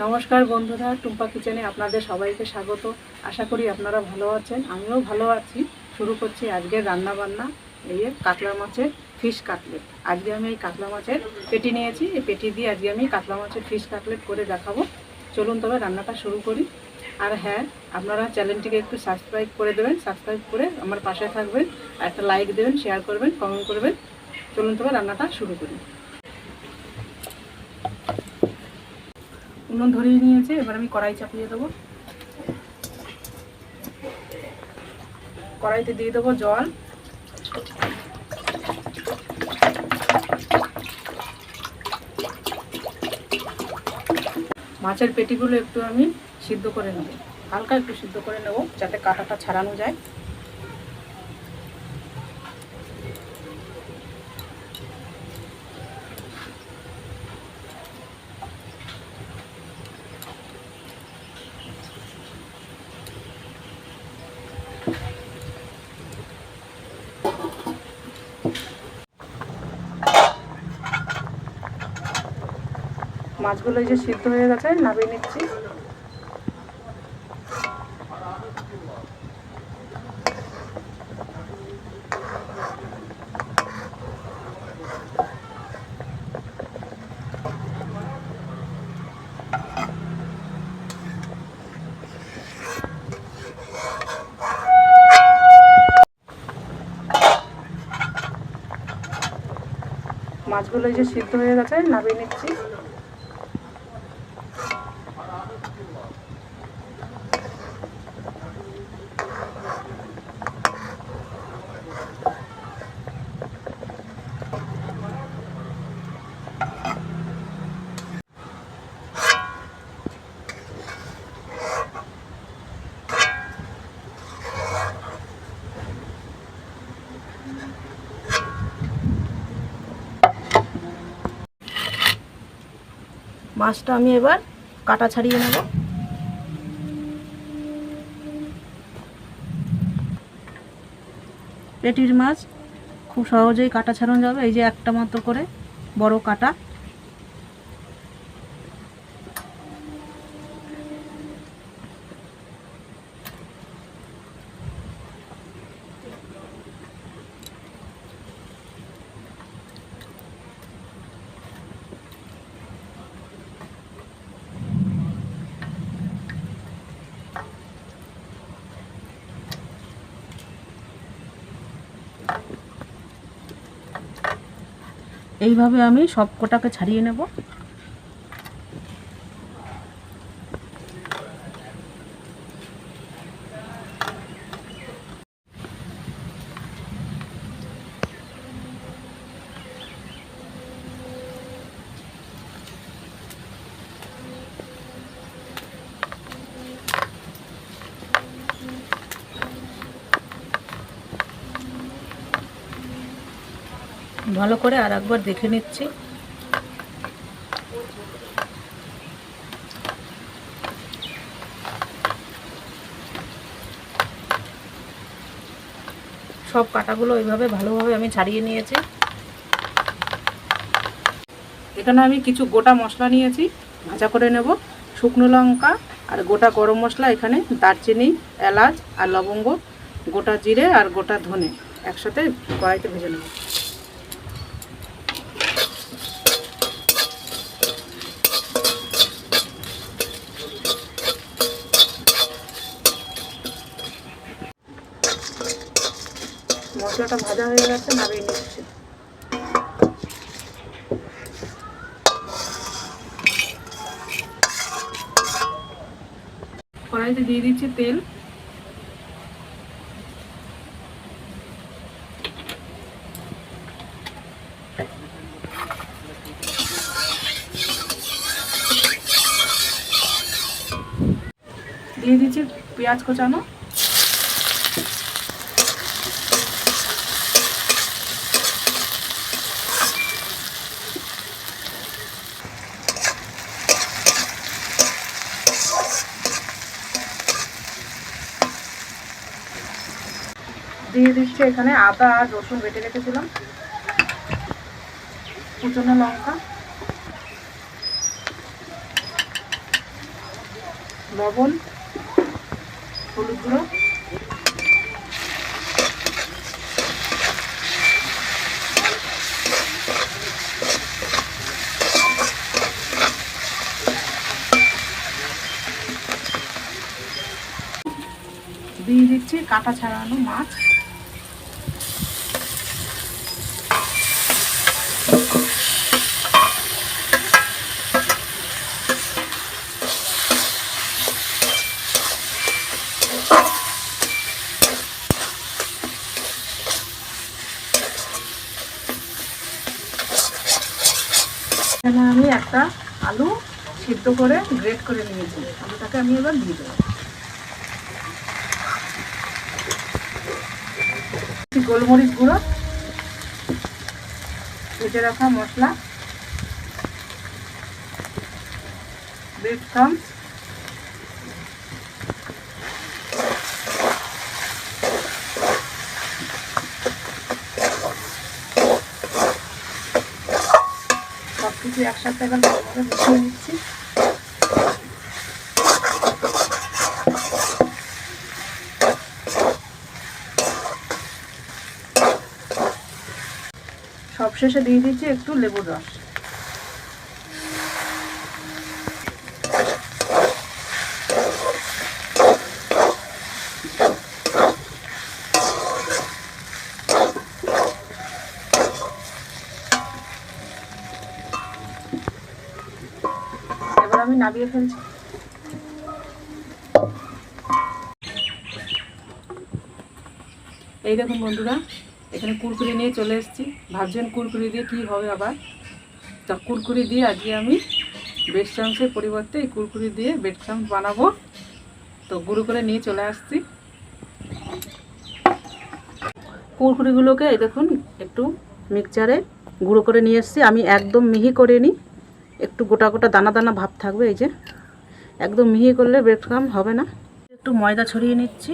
নমস্কার বন্ধুরা, টুম্পা কিচেনে আপনাদের সবাইকে স্বাগত। আশা করি আপনারা ভালো আছেন, আমিও ভালো আছি। শুরু করছি আজকের রান্না বান্না এই কাতলা মাছের ফিশ কাটলেট। আজকে আমি এই কাতলা মাছের পেটি নিয়েছি, এই পেটি দিয়ে আজকে আমি কাতলা মাছের ফিশ কাটলেট করে দেখাবো। চলুন তবে রান্নাটা শুরু করি। আর হ্যাঁ আপনারা চ্যানেলটিকে একটু সাবস্ক্রাইব করে দেবেন, সাবস্ক্রাইব করে আমার পাশে থাকবেন, একটা লাইক দেবেন, শেয়ার করবেন, কমেন্ট করবেন। চলুন তবে রান্নাটা শুরু করি। উনুন ধরিয়ে নিয়েছে, এবার আমি কড়াই চাপিয়ে দেবো। কড়াইতে দিয়ে দেবো জল। মাছের পেটিগুলো একটু আমি সিদ্ধ করে নেব। হালকা একটু সিদ্ধ করে নেব, যাতে কাঁটাটা ছাড়ানো যায়। মাছগুলো এই যে সিদ্ধ হয়ে গেছে, নামিয়ে নিচ্ছি। মাছগুলো এই যে সিদ্ধ হয়ে গেছে, নামিয়ে নিচ্ছি। মাছটা আমি এবার কাটা ছাড়িয়ে নেব। পেটির মাছ খুব সহজেই কাটা ছাড়ানো যাবে। এই যে একটা মাত্র করে বড় কাটা। এইভাবে আমি সব কোটাকে ছাড়িয়ে নেব। ভালো করে আর একবার দেখে নিচ্ছি। সব কাটাগুলো ওইভাবে ভালোভাবে আমি ছাড়িয়ে নিয়েছি। এখানে আমি কিছু গোটা মশলা নিয়েছি, ভাজা করে নেব। শুকনো লঙ্কা আর গোটা গরম মশলা, এখানে দারচিনি, এলাচ আর লবঙ্গ, গোটা জিরে আর গোটা ধনে একসাথে কড়াইতে ভেজে নেব। ভাজা হয়ে গেছে নামিয়ে নিচ্ছি। কড়াইতে দিয়ে দিচ্ছি তেল। দিয়ে দিচ্ছি পেঁয়াজ কোচানো। দিয়ে দিচ্ছি এখানে আদা আর রসুন বেটে রেখেছিলাম। কুচনো লঙ্কা। লবণ, হলুদ গুঁড়ো। দিয়ে দিচ্ছি কাটা ছাড়ানো মাছ এখানে আমি একটা আলু সিদ্ধ করে গ্রেট করে নিয়েছি। আলুটাকে আমি এবার দিয়ে দেবো। গোলমরিচ গুঁড়ো, ভেজে রাখা মশলা ব্রেড ক্রামস সব কিছু একসাথে এবার ভালোভাবে মিশিয়ে নিচ্ছি। সবশেষে দিয়ে দিচ্ছি একটু লেবুর রস। এই দেখুন বন্ধুরা, এখানে কুরকুরি নিয়ে চলে এসেছি। ভাবছেন কুরকুরি দিয়ে কি হবে আবার? তা কুরকুরি দিয়ে আজকে আমি বেড চামচের পরিবর্তে এই কুরকুরি দিয়ে বেড চামচ বানাবো। তো গুঁড়ো করে নিয়ে চলে আসছি। কুরকুরিগুলোকে এই দেখুন, একটু মিক্সচারে গুঁড়ো করে নিয়ে এসেছি। আমি একদম মিহি করে নিই একটু গোটা গোটা দানা দানা ভাব থাকবে, এই যে। একদম মিহি করলে ব্রেড ক্রাম হবে না। একটু ময়দা ছড়িয়ে নিচ্ছি।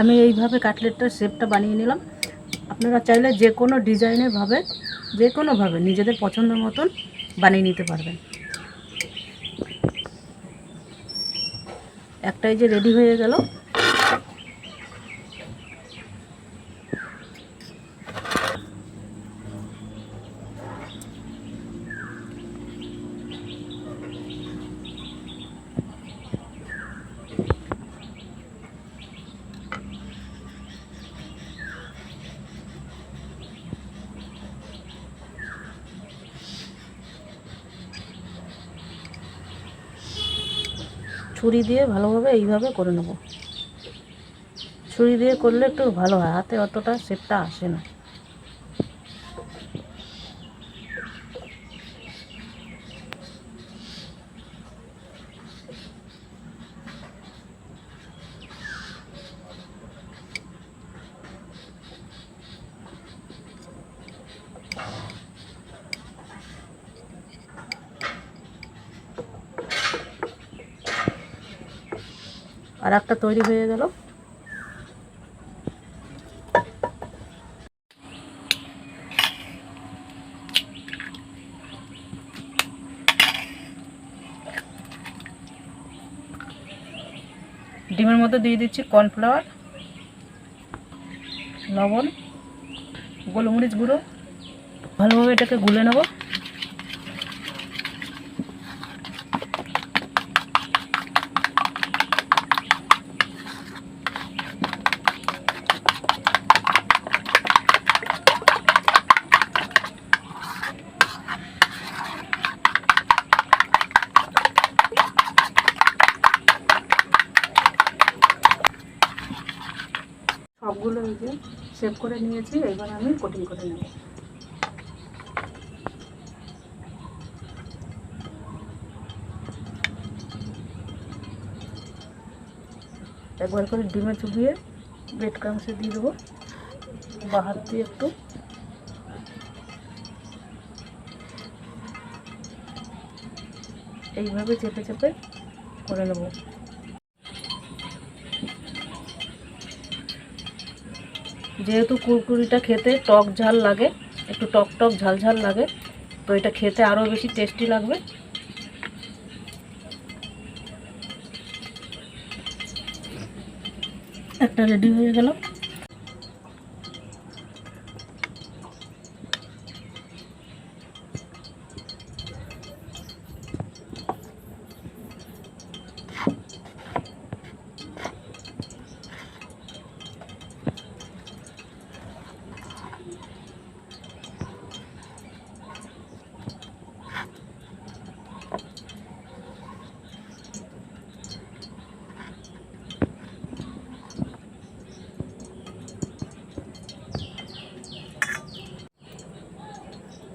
আমি এইভাবে কাটলেটটার শেপটা বানিয়ে নিলাম। আপনারা চাইলে যে কোনো ডিজাইনেরভাবে যে কোনোভাবে নিজেদের পছন্দ মতন বানিয়ে নিতে পারবেন। একটাই যে রেডি হয়ে গেল ছুরি দিয়ে ভালোভাবে এইভাবে করে নেব। ছুরি দিয়ে করলে একটু ভালো হয়, হাতে অতটা শেপটা আসে না। আর একটা তৈরি হয়ে গেল। ডিমের মধ্যে দিয়ে দিচ্ছি কর্নফ্লাওয়ার, লবণ, গোলমরিচ গুঁড়ো। ভালোভাবে এটাকে গুলে নেব। সবগুলো এই যে সেভ করে নিয়েছি, এবার আমি কোটিং করে নেব। একবার করে ডিমে চুবিয়ে ব্রেড ক্রামসে দিয়ে দেবো। বাহার দিয়ে একটু। এইভাবে চেপে চেপে করে নেব। যেহেতু কুরকুরিটা খেতে টক ঝাল লাগে, একটু টক টক ঝাল ঝাল লাগে, তো এটা খেতে আরও বেশি টেস্টি লাগবে। একটা রেডি হয়ে গেল।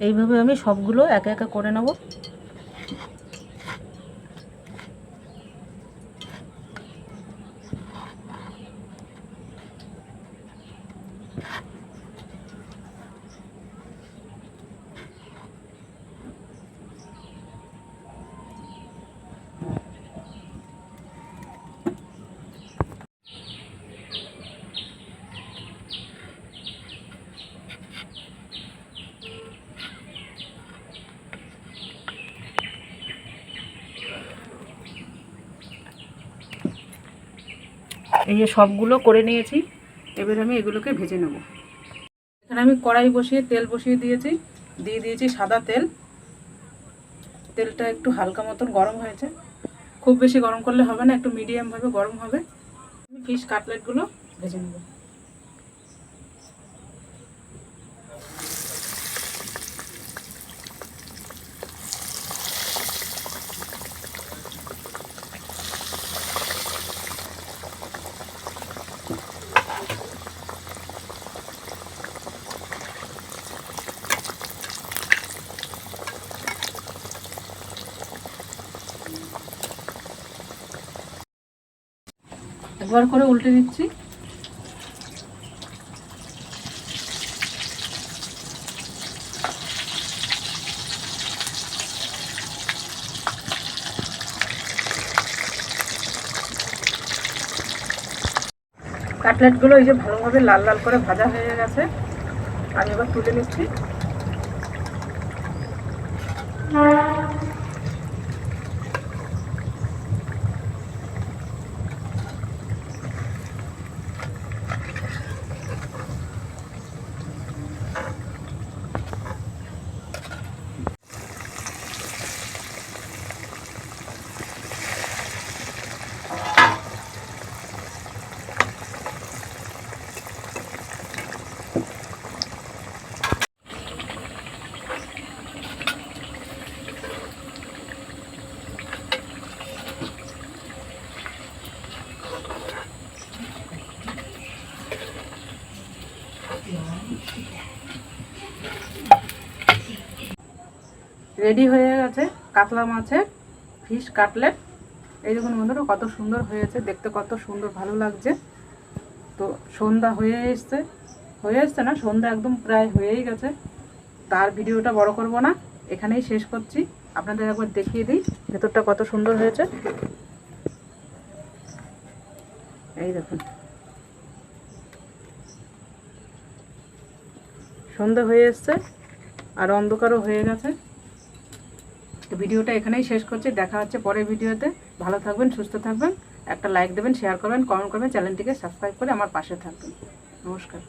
এইভাবে আমি সবগুলো একে একে করে নেব। এই সবগুলো করে নিয়েছি, এবার আমি এগুলোকে ভেজে নেব। এখানে আমি কড়াই বসিয়ে তেল বসিয়ে দিয়েছি, দিয়ে দিয়েছি সাদা তেল। তেলটা একটু হালকা মতন গরম হয়েছে। খুব বেশি গরম করলে হবে না, একটু মিডিয়ামভাবে গরম হবে। আমি ফিশ কাটলেটগুলো ভেজে নেব। একবার করে উল্টে দিচ্ছি কাটলেটগুলো এই যে ভালোভাবে লাল লাল করে ভাজা হয়ে গেছে। আমি এবার তুলে নিচ্ছি। রেডি হয়ে গেছে কাতলা মাছের ফিশ কাটলেট। এই দেখুন বন্ধুরা, কত সুন্দর হয়েছে, দেখতে কত সুন্দর, ভালো লাগছে। তো সন্ধ্যা হয়ে এসছে হয়ে এসছে না, সন্ধ্যা একদম প্রায় হয়েই গেছে। তার ভিডিওটা বড় করব না, এখানেই শেষ করছি। আপনাদের একবার দেখিয়ে দিই, ভেতরটা কত সুন্দর হয়েছে। এই দেখুন। সন্ধ্যা হয়ে এসছে, আর অন্ধকারও হয়ে গেছে। তো ভিডিওটা এখানেই শেষ করছি। দেখা হচ্ছে পরের ভিডিওতে। ভালো থাকবেন, সুস্থ থাকবেন। একটা লাইক দেবেন শেয়ার করবেন কমেন্ট করবেন চ্যানেলটিকে সাবস্ক্রাইব করে আমার পাশে থাকবেন। নমস্কার।